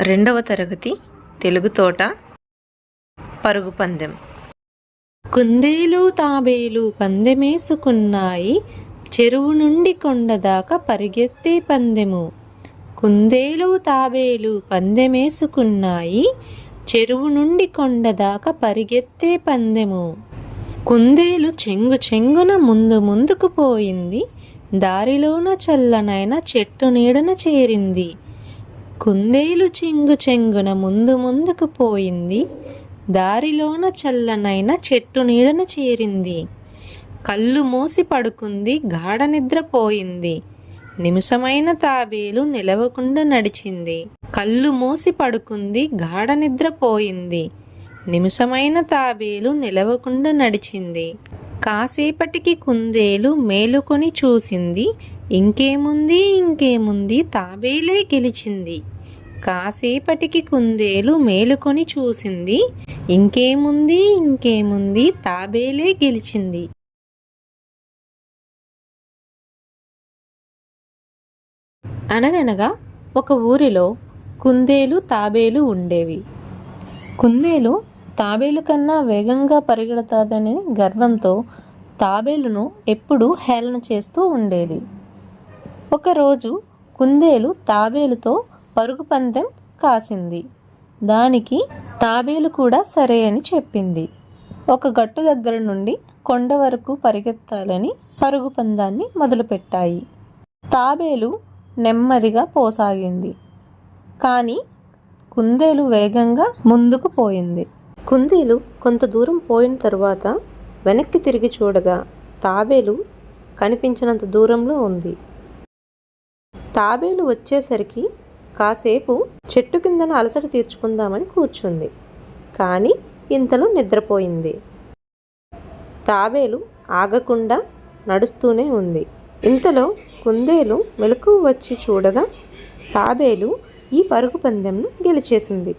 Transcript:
రెండవ తరగతి తెలుగు తోట పరుగు పందెం. కుందేలు తాబేలు పందెమేసుకున్నాయి చెరువు నుండి కొండ దాకా పరిగెత్తే పందెము. కుందేలు తాబేలు పందెమేసుకున్నాయి చెరువు నుండి కొండ దాకా పరిగెత్తే పందెము. కుందేలు చెంగు చెంగున ముందు ముందుకు పోయింది దారిలోన చల్లనైన చెట్టు నీడన చేరింది. కుందేలు చెంగు చెంగున ముందు ముందుకు పోయింది. దారిలోన చల్లనైన చెట్టు నీడన చేరింది. కళ్ళు మూసి పడుకుంది గాఢ నిద్రపోయింది నిమిషమైన తాబేలు నిలవకుండా నడిచింది. కళ్ళు మూసి పడుకుంది గాఢ నిద్రపోయింది నిమిషమైన తాబేలు నిలవకుండా నడిచింది. కాసేపటికి కుందేలు మేలుకొని చూసింది. ఇంకేముంది? ఇంకేముంది? తాబేలే గెలిచింది. కాసేపటికి కుందేలు మేలుకొని చూసింది. ఇంకేముంది? ఇంకేముంది? తాబేలే గెలిచింది. అనగనగా ఒక ఊరిలో కుందేలు తాబేలు ఉండేవి. కుందేలు తాబేలు కన్నా వేగంగా పరిగెడతాదనే గర్వంతో తాబేలును ఎప్పుడూ హేళన చేస్తూ ఉండేది. ఒకరోజు కుందేలు తాబేలుతో పరుగు పందెం కాసింది. దానికి తాబేలు కూడా సరే అని చెప్పింది. ఒక గట్టు దగ్గర నుండి కొండ వరకు పరిగెత్తాలని పరుగు పందాన్ని మొదలుపెట్టాయి. తాబేలు నెమ్మదిగా పోసాగింది. కానీ కుందేలు వేగంగా ముందుకు పోయింది. కుందేలు కొంత దూరం పోయిన తరువాత వెనక్కి తిరిగి చూడగా తాబేలు కనిపించినంత దూరంలో ఉంది. తాబేలు వచ్చేసరికి కాసేపు చెట్టు కిందన అలసట తీర్చుకుందామని కూర్చుంది. కానీ ఇంతలో నిద్రపోయింది. తాబేలు ఆగకుండా నడుస్తూనే ఉంది. ఇంతలో కుందేలు మెలకు వచ్చి చూడగా తాబేలు ఈ పరుగు పందెంను గెలిచేసింది.